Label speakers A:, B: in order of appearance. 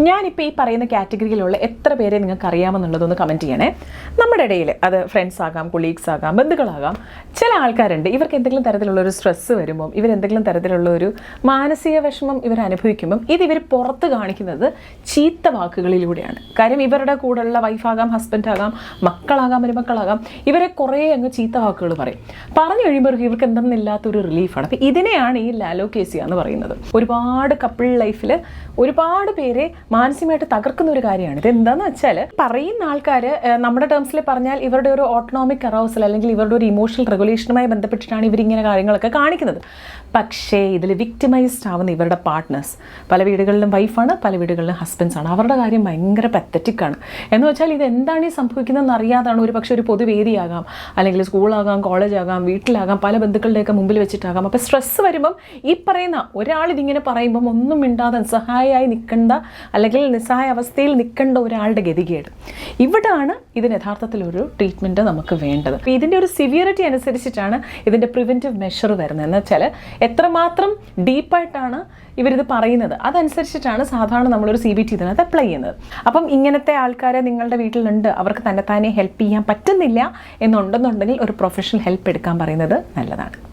A: ഞാനിപ്പോൾ ഈ പറയുന്ന കാറ്റഗറിയിലുള്ള എത്ര പേരെ നിങ്ങൾക്ക് അറിയാമെന്നുള്ളതൊന്ന് കമന്റ് ചെയ്യണേ. നമ്മുടെ ഇടയിൽ അത് ഫ്രണ്ട്സ് ആകാം കൊളീഗ്സ് ആകാം ബന്ധുക്കളാകാം ചില ആൾക്കാരുണ്ട്. ഇവർക്ക് എന്തെങ്കിലും തരത്തിലുള്ള ഒരു സ്ട്രെസ്സ് വരുമ്പം ഇവരെന്തെങ്കിലും തരത്തിലുള്ള ഒരു മാനസിക വിഷമം ഇവർ അനുഭവിക്കുമ്പം ഇത് ഇവർ പുറത്ത് കാണിക്കുന്നത് ചീത്ത വാക്കുകളിലൂടെയാണ്. കാര്യം ഇവരുടെ കൂടെയുള്ള വൈഫാകാം ഹസ്ബൻഡാകാം മക്കളാകാം മരുമക്കളാകാം ഇവരെ കുറേ അങ്ങ് ചീത്ത വാക്കുകൾ പറയും. പറഞ്ഞു കഴിയുമ്പോൾ ഇവർക്ക് എന്തെന്നില്ലാത്തൊരു റിലീഫാണ് അപ്പോൾ ഇതിനെയാണ് ഈ ലാലോക്കേസിയ എന്ന് പറയുന്നത്. ഒരുപാട് കപ്പിൾ ലൈഫിൽ ഒരുപാട് പേരെ മാനസികമായിട്ട് തകർക്കുന്ന ഒരു കാര്യമാണ്. ഇത് എന്താണെന്ന് വെച്ചാൽ പറയുന്ന ആൾക്കാർ നമ്മുടെ ടേംസിൽ പറഞ്ഞാൽ ഇവരുടെ ഒരു ഓട്ടോണോമിക് അറൗസൽ അല്ലെങ്കിൽ ഇവരുടെ ഒരു ഇമോഷണൽ റെഗുലേഷനുമായി ബന്ധപ്പെട്ടിട്ടാണ് ഇവരിങ്ങനെ കാര്യങ്ങളൊക്കെ കാണിക്കുന്നത്. പക്ഷേ ഇതിൽ വിക്ടിമൈസ്ഡ് ആവുന്ന ഇവരുടെ പാർട്ട്നേഴ്സ് പല വീടുകളിലും വൈഫാണ് പല വീടുകളിലും ഹസ്ബൻഡ്സ് ആണ്. അവരുടെ കാര്യം ഭയങ്കര പത്തറ്റിക്കാണ് എന്ന് വെച്ചാൽ ഇത് എന്താണ് ഈ സംഭവിക്കുന്നതെന്ന് അറിയാതാണ്. ഒരു പക്ഷേ ഒരു പൊതുവേദിയാകാം അല്ലെങ്കിൽ സ്കൂളാകാം കോളേജാകാം വീട്ടിലാകാം പല ബന്ധുക്കളുടെയൊക്കെ മുമ്പിൽ വെച്ചിട്ടാകാം. അപ്പോൾ സ്ട്രെസ്സ് വരുമ്പം ഈ പറയുന്ന ഒരാൾ ഇതിങ്ങനെ പറയുമ്പം ഒന്നും മിണ്ടാതെ സഹായമായി നിൽക്കേണ്ട അല്ലെങ്കിൽ നിസ്സഹായ അവസ്ഥയിൽ നിൽക്കേണ്ട ഒരാളുടെ ഗതികേട്. ഇവിടാണ് ഇതിന് യഥാർത്ഥത്തിൽ ഒരു ട്രീറ്റ്മെന്റ് നമുക്ക് വേണ്ടത്. ഇതിന്റെ ഒരു സിവിയറിറ്റി അനുസരിച്ചിട്ടാണ് ഇതിന്റെ പ്രിവെന്റീവ് മെഷർ വരുന്നത്. എന്ന് വെച്ചാൽ എത്രമാത്രം ഡീപ്പായിട്ടാണ് ഇവരിത് പറയുന്നത്. അതനുസരിച്ചിട്ടാണ് സാധാരണ നമ്മളൊരു സി ബി ടി ഇതിനകത്ത് അപ്ലൈ ചെയ്യുന്നത്. അപ്പം ഇങ്ങനത്തെ ആൾക്കാരെ നിങ്ങളുടെ വീട്ടിലുണ്ട്. അവർക്ക് തന്നെത്താനെ ഹെൽപ്പ് ചെയ്യാൻ പറ്റുന്നില്ല എന്നുണ്ടെന്നുണ്ടെങ്കിൽ ഒരു പ്രൊഫഷണൽ ഹെൽപ്പ് എടുക്കാൻ പറയുന്നത് നല്ലതാണ്.